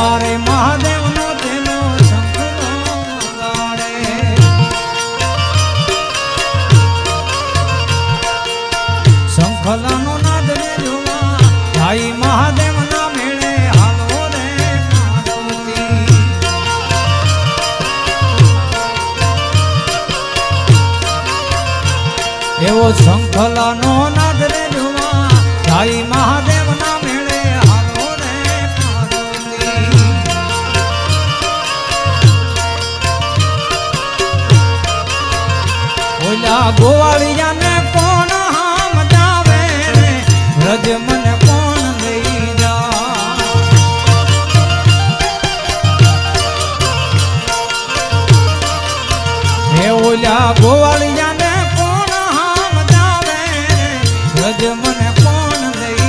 મારે મહાદેવનો તેનો શંખનો ગાડે શંખલાનો નાદ રે જોવા ભાઈ મહાદેવના મેળે હાલો રે ઓલા ગોવાળિયાને કોણ સમજાવે ને રજ મને કોણ લઈ જા? હે ઓલા, ગોવાળિયાને કોણ સમજાવે ને રજ મને